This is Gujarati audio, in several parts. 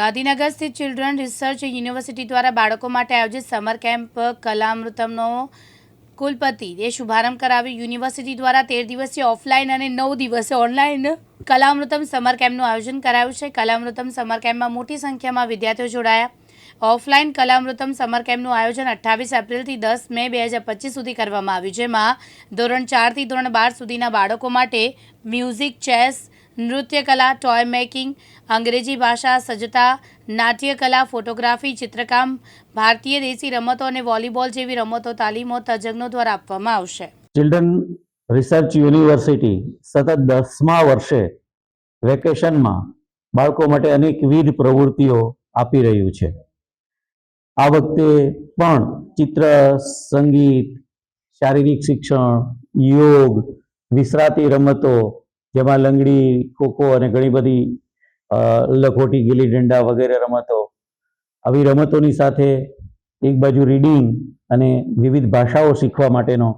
ગાંધીનગર સ્થિત ચિલ્ડ્રન રિસર્ચ યુનિવર્સિટી દ્વારા બાળકો માટે આયોજિત સમર કેમ્પ કલામૃતમનો કુલપતિ એ શુભારંભ કરાવ્યો યુનિવર્સિટી દ્વારા તેર દિવસીય ઓફલાઈન અને નવ દિવસે ઓનલાઈન કલામૃતમ સમર કેમ્પનું આયોજન કરાયું છે. કલામૃતમ સમર કેમ્પમાં મોટી સંખ્યામાં વિદ્યાર્થીઓ જોડાયા. ઓફલાઈન કલામૃતમ સમર કેમ્પનું આયોજન અઠ્ઠાવીસ એપ્રિલથી દસ મે બે હજાર પચીસ સુધી કરવામાં આવ્યું, જેમાં ધોરણ ચારથી ધોરણ બાર સુધીના બાળકો માટે મ્યુઝિક ચેસ નૃત્યકલા, ટોય મેકિંગ, અંગ્રેજી ભાષા, સજ્જતા, નાટ્યકલા, ફોટોગ્રાફી, ચિત્રકામ, ભારતીય દેશી રમતો અને વોલીબોલ જેવી રમતો, તાલીમો, તજજ્ઞો દ્વારા આપવામાં આવશે. ચિલ્ડ્રન રિસર્ચ યુનિવર્સિટી સતત દસમા વર્ષે વેકેશનમાં બાળકો માટે અનેકવિધ પ્રવૃત્તિઓ આપી રહ્યું છે. આ વખતે પણ ચિત્ર, સંગીત, શારીરિક શિક્ષણ, યોગ વિસરાતી રમતો જેમાં લંગડી, ખોખો અને ઘણી બધી લખોટી, ગીલી ડંડા વગેરે રમતો. આવી રમતોની સાથે એક બાજુ રીડિંગ અને વિવિધ ભાષાઓ શીખવા માટેનો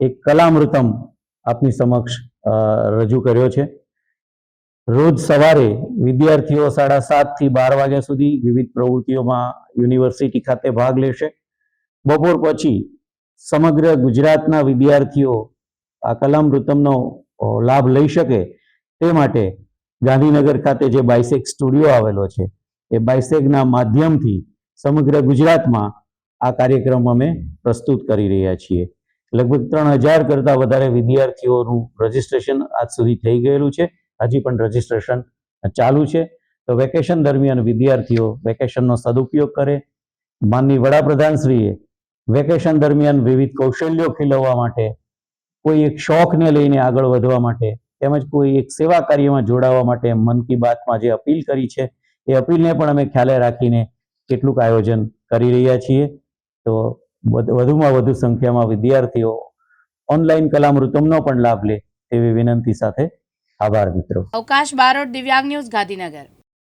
એક કલામૃતમ આપની સમક્ષ રજૂ કર્યો છે. રોજ સવારે વિદ્યાર્થીઓ સાડા સાતથી બાર વાગ્યા સુધી વિવિધ પ્રવૃત્તિઓમાં યુનિવર્સિટી ખાતે ભાગ લેશે. બપોર પછી સમગ્ર ગુજરાતના વિદ્યાર્થીઓ આ કલામૃતમનો લાભ લઈ શકે તે માટે ગાંધીનગર ખાતે જે બાયસેક સ્ટુડિયો આવેલો છે, એ બાયસેકના માધ્યમથી સમગ્ર ગુજરાતમાં આ કાર્યક્રમ અમે પ્રસ્તુત કરી રહ્યા છીએ. લગભગ ત્રણ હજાર કરતાં વધારે વિદ્યાર્થીઓનું રજીસ્ટ્રેશન આજ સુધી થઈ ગયેલું છે. હજી પણ રજીસ્ટ્રેશન ચાલુ છે. તો વેકેશન દરમિયાન વિદ્યાર્થીઓ વેકેશનનો સદુપયોગ કરે. માનની વડાપ્રધાનશ્રીએ વેકેશન દરમિયાન વિવિધ કૌશલ્યો ખીલવવા માટે કોઈ એક શોખને લઈને આગળ વધવા માટે, તેમજ કોઈ એક સેવા કાર્યમાં જોડાવા માટે મન કી બાતમાં જે અપીલ કરી છે, એ અપીલને પણ અમે ખ્યાલે રાખીને કેટલુંક આયોજન કરી રહ્યા છીએ. તો વધુમાં વધુ સંખ્યામાં વિદ્યાર્થીઓ ઓનલાઈન કલામૃતમનો પણ લાભ લે તેવી વિનંતી સાથે આભાર મિત્રો. અવકાશ બારોટ દિવ્યાંગ ન્યૂઝ ગાંધીનગર.